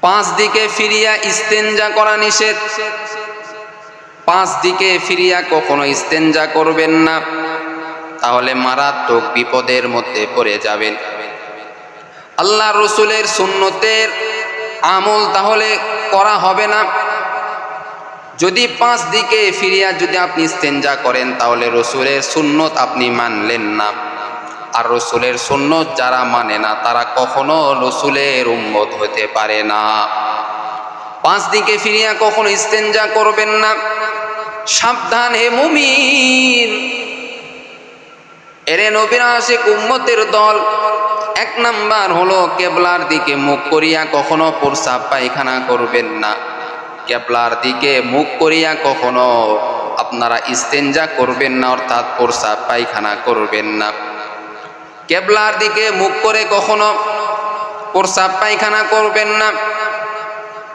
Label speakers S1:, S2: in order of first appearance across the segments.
S1: পাঁচ দিকে ফিরিয়া ইস্তেঞ্জা করা নিষেধ। পাঁচ দিকে ফিরিয়া কখনো ইস্তেঞ্জা করবেন না। তাহলে মারাত্মক বিপদের মধ্যে পড়ে যাবেন। আল্লাহ রসুলের সুন্নতের আমল তাহলে করা হবে না। যদি পাঁচ দিকে ফিরিয়া যদি আপনি ইস্তেঞ্জা করেন, তাহলে রসুলের সুন্নত আপনি মানলেন না। আর রসুলের সুন্নত যারা মানে না, তারা কখনো রসুলের উম্মত হতে পারে না। পাঁচ দিকে ফিরিয়া কখনো ইস্তেঞ্জা করবেন না। সাবধান হে মুমিন। এরে নবীর আশিক উম্মতের দল। এক নাম্বার হলো কেবলার দিকে মুখ করিয়া কখনো প্রসাব পায়খানা করবেন না। কেবলার দিকে মুখ করিয়া কখনো আপনারা ইস্তেঞ্জা করবেন না, অর্থাৎ প্রসাব পায়খানা করবেন না। কেবলার দিকে মুখ করে কখনো প্রসাব পায়খানা করবেন না।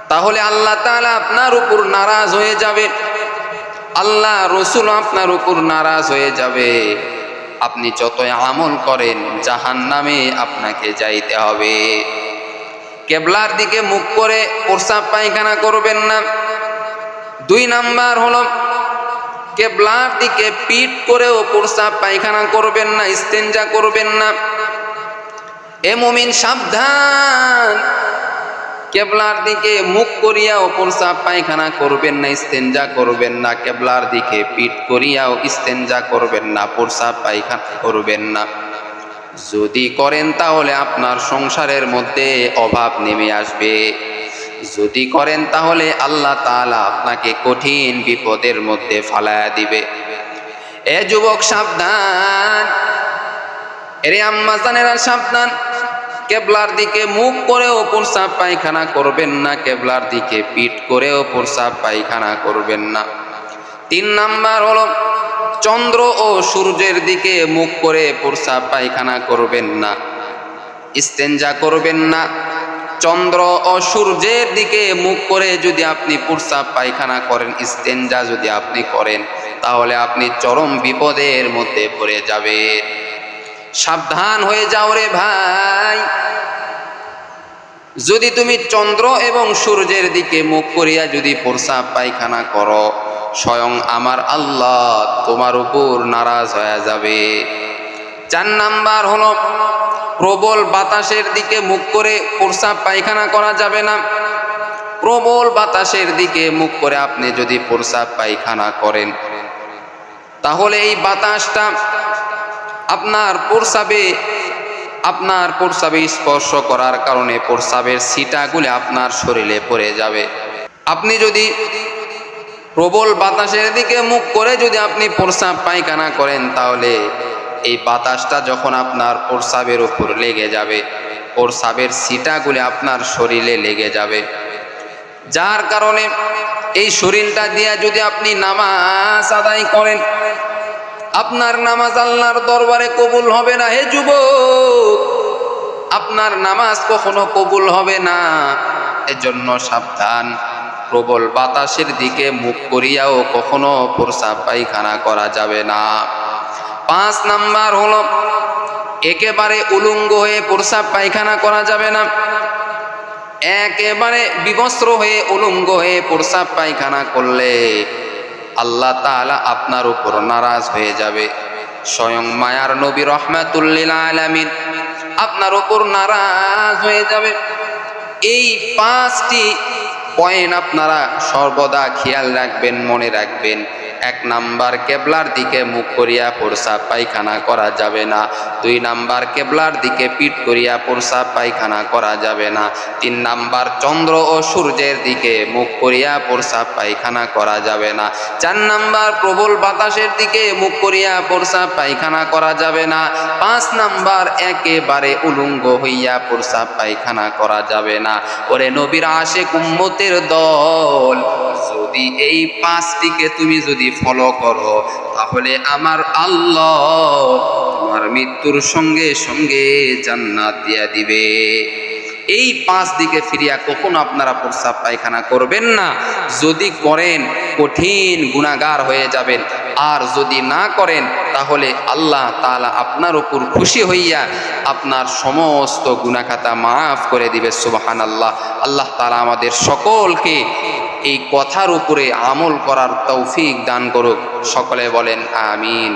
S1: তাহলে আল্লাহ তাআলা আপনার উপর নারাজ হয়ে যাবে। আল্লাহ রসুল আপনার উপর নারাজ হয়ে যাবে। আপনি যতই আমল করেন জাহান নামে আপনাকে যাইতে হবে। কেবলার দিকে মুখ করে প্রসাব পায়খানা করবেন না। দুই নাম্বার হলো কেবলার দিকে পিঠ করেও প্রসাব পায়খানা করবেন না ইস্তেঞ্জা করবেন না। এ মুমিন সাবধান। কেবলার দিকে মুখ করিয়াও প্রসাব পায়খানা করবেন না ইস্তেঞ্জা করবেন না। কেবলার দিকে পিঠ করিয়াও ইস্তেঞ্জা করবেন না প্রসাব পায়খানা করবেন না। যদি করেন তাহলে আপনার সংসারের মধ্যে অভাব নেমে আসবে। যদি করেন তাহলে আল্লাহ তাআলা আপনাকে কঠিন বিপদের মধ্যে ফালায়া দিবে। এ যুবক, সাবধান। এরে আম্মা জানেরা, সাবধান। কেবলার দিকে মুখ করেও প্রসাব পায়খানা করবেন না, কেবলার দিকে পিঠ করেও প্রসাব পায়খানা করবেন না। তিন নাম্বার হলো, চন্দ্র ও সূর্যের দিকে মুখ করে প্রসাব পায়খানা করবেন না। ইস্তেঞ্জা করবেন না। চন্দ্র ও সূর্যের দিকে মুখ করে যদি আপনি প্রসাব পায়খানা করেন, ইস্তেঞ্জা যদি আপনি করেন, তাহলে আপনি চরম বিপদের মধ্যে পড়ে যাবেন। সাবধান হয়ে যাও রে ভাই। যদি তুমি চন্দ্র এবং সূর্যের দিকে মুখ করিয়া যদি প্রসাব পায়খানা করো, স্বয়ং আমার আল্লাহ তোমার উপর নারাজ হয়ে যাবে। চার নাম্বার হলো প্রবল বাতাসের দিকে মুখ করে প্রসাব পায়খানা করা যাবে না। প্রবল বাতাসের দিকে মুখ করে আপনি যদি প্রসাব পায়খানা করেন, তাহলে এই বাতাসটা আপনার প্রসাবে আপনার প্রসাবে স্পর্শ করার কারণে প্রস্রাবের সিটাগুলি আপনার শরীরে পড়ে যাবে। আপনি যদি প্রবল বাতাসের দিকে মুখ করে যদি আপনি প্রসাব পায়খানা করেন, তাহলে এই বাতাসটা যখন আপনার প্রসাবের উপর লেগে যাবে প্রসাবের সিটাগুলি আপনার শরীরে লেগে যাবে। যার কারণে এই শরীরটা দিয়ে যদি আপনি নামাজ আদায় করেন, আপনার নামাজ আল্লাহর দরবারে কবুল হবে না। হে যুব আপনার নামাজ কখনো কবুল হবে না। এজন্য সাবধান, প্রবল বাতাসের দিকে মুখ করিয়াও কখনো প্রসাব পায়খানা করা যাবে না। পাঁচ নাম্বার হলো, একেবারে উলঙ্গ হয়ে প্রসাব পায়খানা করা যাবে না। একেবারে বিবস্ত্র হয়ে উলঙ্গ হয়ে প্রসাব পায়খানা করলে আল্লাহ তাআলা আপনার উপর নারাজ হয়ে যাবে। স্বয়ং মায়ার নবী রহমাতুল্লিল আলামিন আপনার উপর নারাজ হয়ে যাবে। এই পাঁচটি পয়েন্ট আপনারা সর্বদা খেয়াল রাখবেন, মনে রাখবেন। এক নাম্বার কেবলার দিকে মুখ করিয়া প্রসাব পায়খানা করা যাবে না। দুই নাম্বার কেবলার দিকে পিঠ করিয়া প্রসাব পায়খানা করা যাবে না। তিন নাম্বার চন্দ্র ও সূর্যের দিকে মুখ করিয়া প্রসাব পায়খানা করা যাবে না। চার নাম্বার প্রবল বাতাসের দিকে মুখ করিয়া প্রসাব পায়খানা করা যাবে না। পাঁচ নাম্বার একেবারে উলঙ্গ হইয়া প্রসাব পায়খানা করা যাবে না। ওরে নবীর আশে কুম্মতের দল যদি এই পাঁচটিকে তুমি যদি ফলো করো, তাহলে আমার আল্লাহ তোমার মৃত্যুর সঙ্গে সঙ্গে জান্নাত দিয়া দিবে। এই পাঁচ দিকে ফিরিয়া কখনো আপনারা প্রস্রাব পায়খানা করবেন না। যদি করেন, কঠিন গুণাগার হয়ে যাবেন। আর যদি না করেন, তাহলে আল্লাহ তাআলা আপনার উপর খুশি হইয়া আপনার সমস্ত গুনাখাতা মাফ করে দিবে সুবাহান আল্লাহ আল্লাহ তাআলা আমাদের সকলকে এই কথার উপরে আমল করার তৌফিক দান করুক। সকলে বলেন আমিন।